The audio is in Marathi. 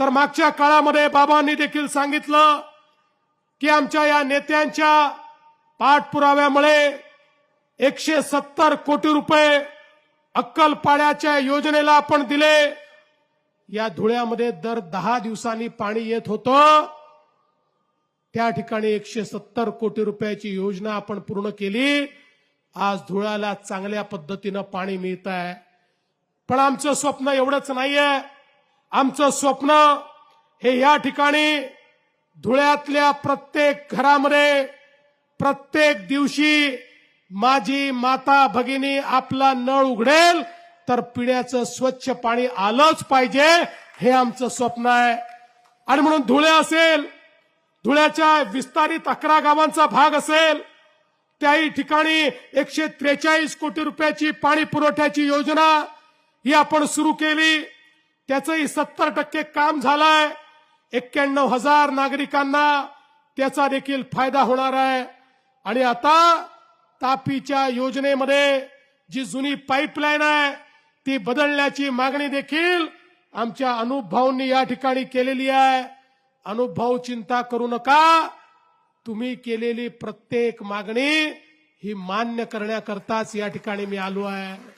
तर मागच्या काळामध्ये बाबांनी देखील सांगितलं की आमच्या या नेत्यांच्या पाठपुराव्यामुळे एकशे सत्तर कोटी रुपये अक्कलपाड्याच्या योजनेला आपण दिले. या धुळ्यामध्ये दर दहा दिवसांनी पाणी येत होतं. त्या ठिकाणी एकशे सत्तर कोटी रुपयाची योजना आपण पूर्ण केली. आज धुळ्याला चांगल्या पद्धतीनं पाणी मिळत आहे पण आमचं स्वप्न एवढंच नाहीये. आमचं स्वप्न हे या ठिकाणी धुळ्यातल्या प्रत्येक घरामध्ये प्रत्येक दिवशी माझी माता भगिनी आपला नळ उघडेल तर पिण्याचं स्वच्छ पाणी आलंच पाहिजे हे आमचं स्वप्न आहे. आणि म्हणून धुळे असेल धुळ्याच्या विस्तारित अकरा गावांचा भाग असेल त्याही ठिकाणी एकशे त्रेचाळीस कोटी रुपयाची पाणी पुरवठ्याची योजना ही आपण सुरू केली. त्याचंही सत्तर टक्के काम झालंय. एक्क्याण्णव हजार नागरिकांना त्याचा देखील फायदा होणार आहे. आणि आता तापीच्या योजनेमध्ये जी जुनी पाईपलाईन आहे ती बदलण्याची मागणी देखील आमच्या अनुप भाऊंनी या ठिकाणी केलेली आहे. अनुप भाऊ चिंता करू नका. तुम्ही केलेली प्रत्येक मागणी ही मान्य करण्याकरताच या ठिकाणी मी आलो आहे.